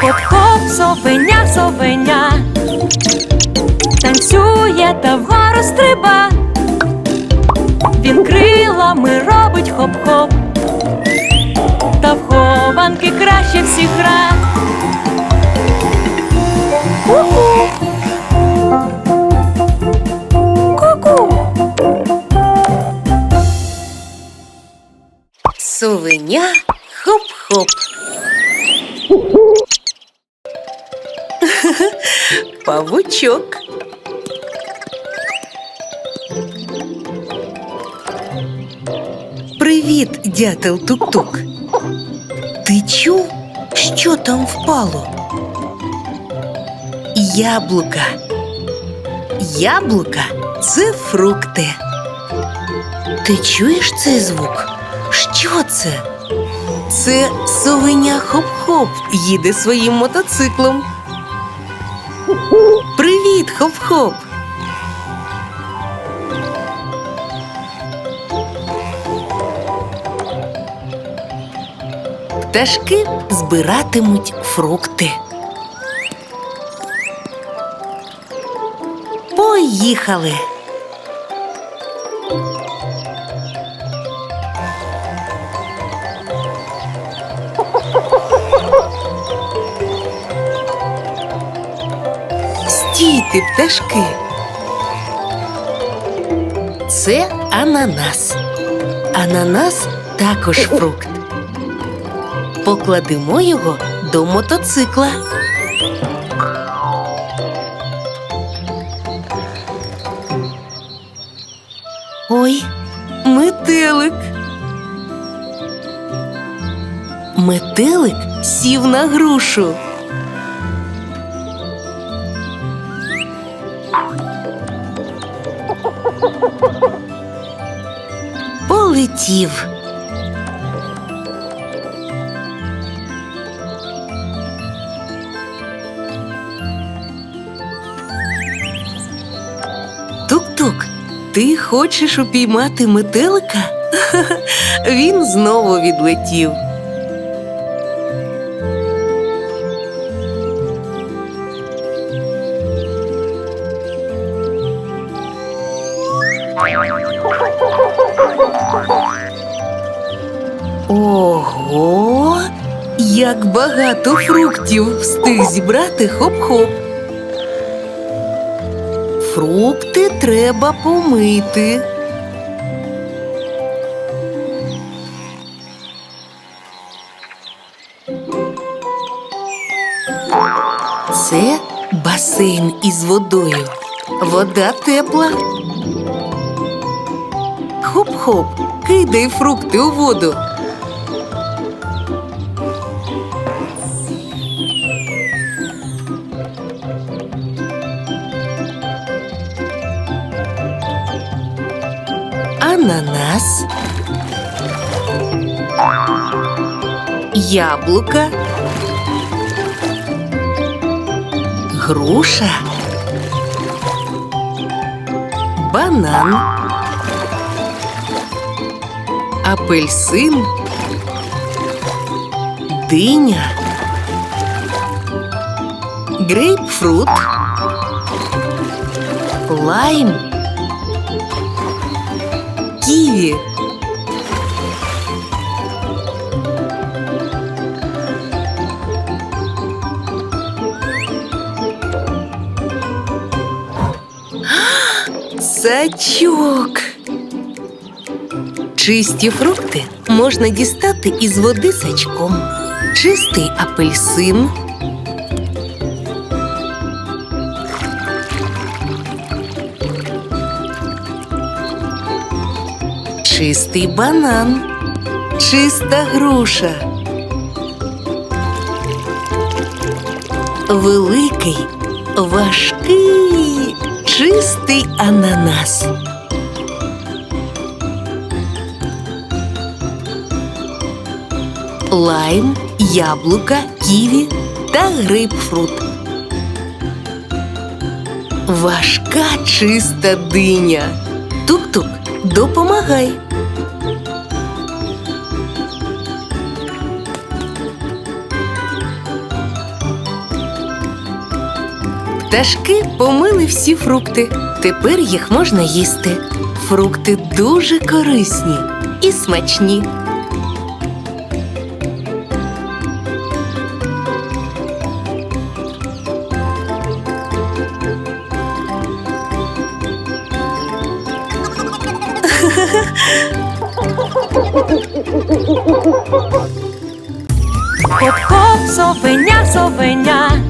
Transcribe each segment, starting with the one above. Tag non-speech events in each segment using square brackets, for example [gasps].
хоп-хоп, совеня, совеня. Танцює та вгору стриба. Він крилами робить хоп-хоп. Та в хованки краще всіх гра. Ку-ку. Ку-ку. Хоп-хоп. Павучок. Привіт, дятел тук-тук. Ти чув, що там впало? Яблука. Яблука це фрукти. Ти чуєш цей звук? Що це? Це совеня хоп-хоп їде своїм мотоциклом. Хоп-хоп! Пташки збиратимуть фрукти. Поїхали. Стійте, пташки. Це ананас. Ананас також фрукт. Покладемо його до мотоцикла. Ой, метелик. Метелик сів на грушу. Полетів. Тук-тук, ти хочеш упіймати метелика? [laughs] Він знову відлетів. Ого! Як багато фруктів встиг зібрати хоп-хоп. Фрукти треба помити. Це басейн із водою. Вода тепла. Хоп-хоп, кидай фрукти у воду. Ананас. Яблука. Груша. Банан. Апельсин. Диня. Грейпфрут. Лайм Ківі. [gasps] Сачок. Чисті фрукти можна дістати із води сачком. Чистий апельсин. Чистий банан. Чиста груша. Великий, важкий, чистий ананас. Лайм, яблука, ківі та грейпфрут. Важка чиста диня. Тук-тук, допомагай. Пташки помили всі фрукти. Тепер їх можна їсти. Фрукти дуже корисні і смачні. Хоп-хоп, совеня, совеня,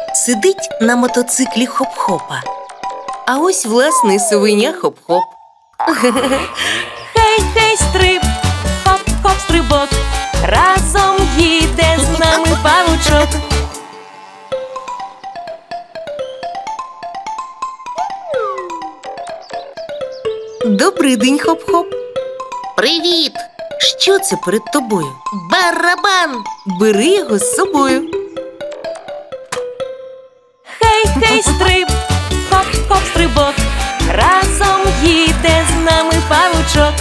сидить на мотоциклі хоп-хопа. А ось власний совеня хоп-хоп. [laughs] Хей, хей, стриб, хоп-хоп, стрибок. Разом їде з нами [laughs] павучок. Добрий день, хоп-хоп. Привіт! Що це перед тобою? Барабан! Бери його з собою. Хей, стриб, хоп-хоп, стрибок. Разом їде з нами павучок.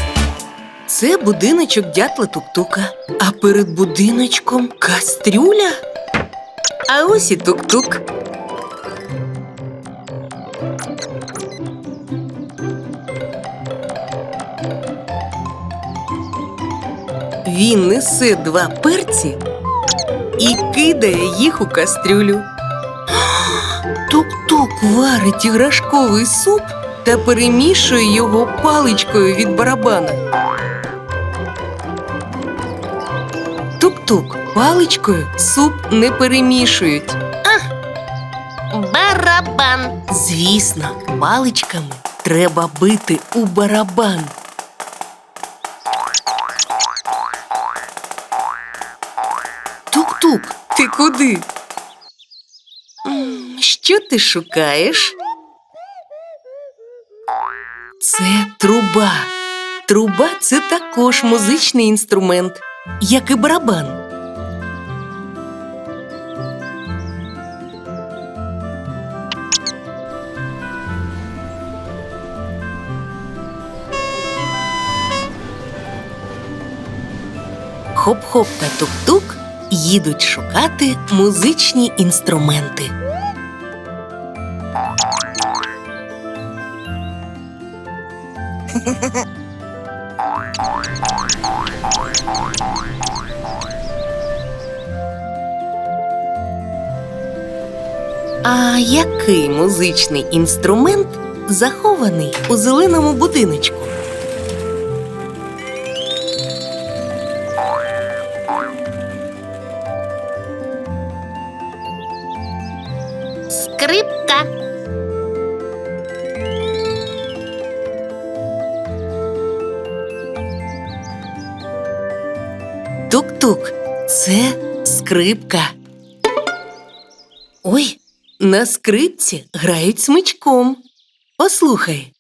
Це будиночок дятла тук-тука. А перед будиночком кастрюля. А ось і тук-тук. Він несе два перці і кидає їх у кастрюлю. Тук-тук варить іграшковий суп та перемішує його паличкою від барабана. Тук-тук паличкою суп не перемішують. Барабан. Звісно, паличками треба бити у барабан. Тук-тук, ти куди? Що ти шукаєш? Це труба. Труба це також музичний інструмент, як і барабан. Хоп-хоп та тук-тук їдуть шукати музичні інструменти. А який музичний інструмент захований у зеленому будиночку? Скрипка. Тук-тук, це скрипка. Ой, на скрипці грають смичком. Послухай.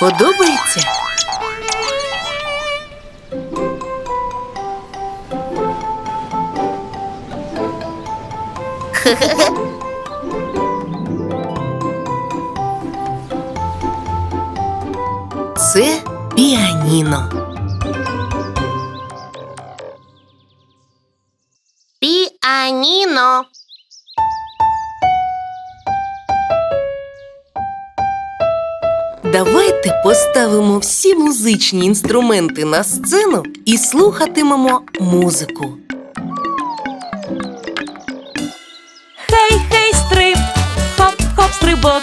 Подобається? Це піаніно. Давайте поставимо всі музичні інструменти на сцену і слухатимемо музику. Хей, хей, стриб, хоп-хоп, стрибок.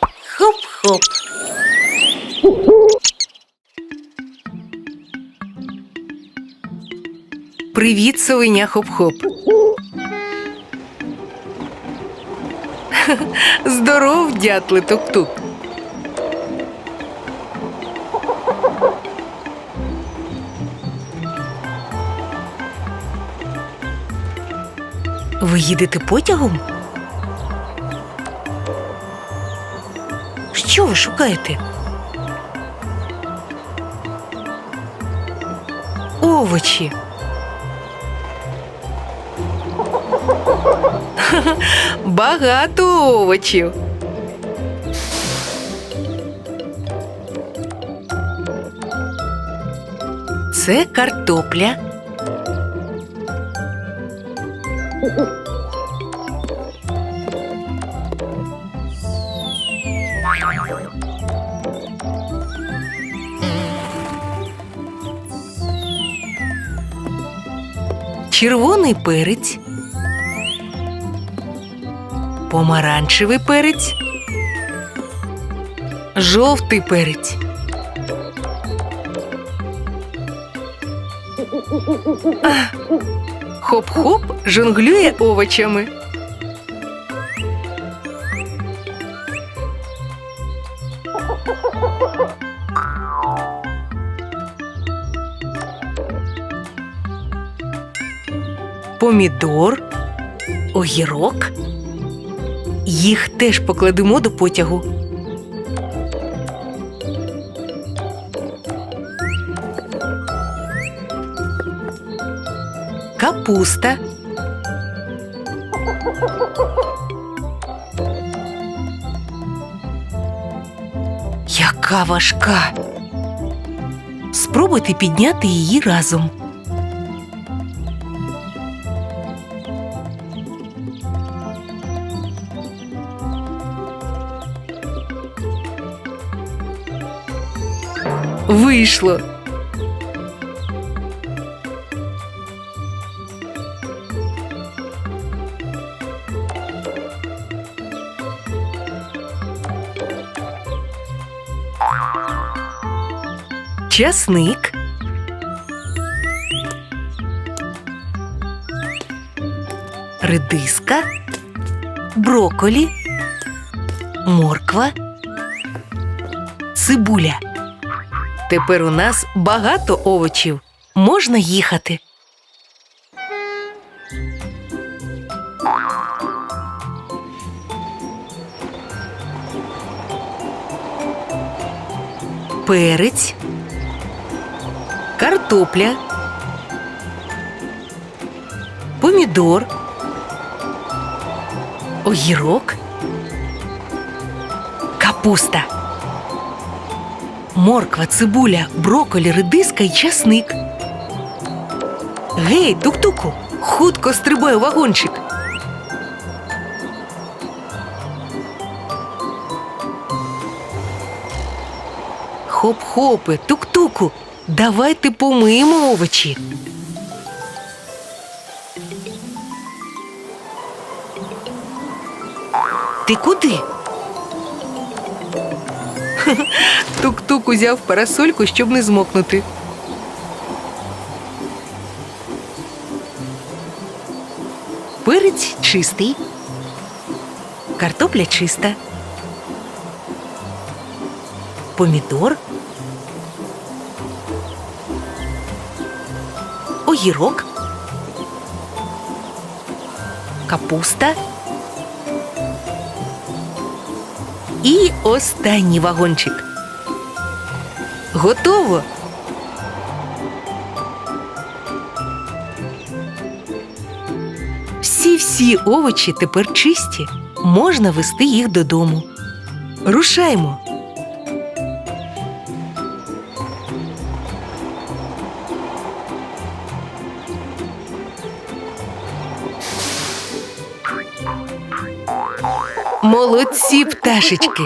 Хоп-хоп. Привіт, совеня хоп-хоп. Здоров, дятли тук-тук. Ви їдете потягом? Що ви шукаєте? Овочі. Багато [laughs] овочів. Це картопля. Червоний перець, помаранчевий перець, жовтий перець. Хоп-хоп жонглює овочами. Помідор, огірок. Їх теж покладемо до потягу. Капуста. Яка важка. Спробуйте підняти її разом. Вийшло. Часник. Редиска, броколі, морква, цибуля. Тепер у нас багато овочів. Можна їхати. Перець, картопля, помідор, огірок, капуста морква, цибуля, броколі, редиска і часник. Гей, тук-туку, хутко стрибай у вагончик. Хоп-хопи, тук-туку, давайте помиємо овочі. Ти куди? Тук-тук узяв парасольку, щоб не змокнути. Перець чистий. Картопля чиста. Помідор. Огірок. Капуста. І останній вагончик. Готово. Всі-всі овочі тепер чисті. Можна вести їх додому. Рушаймо. Молодці, пташечки!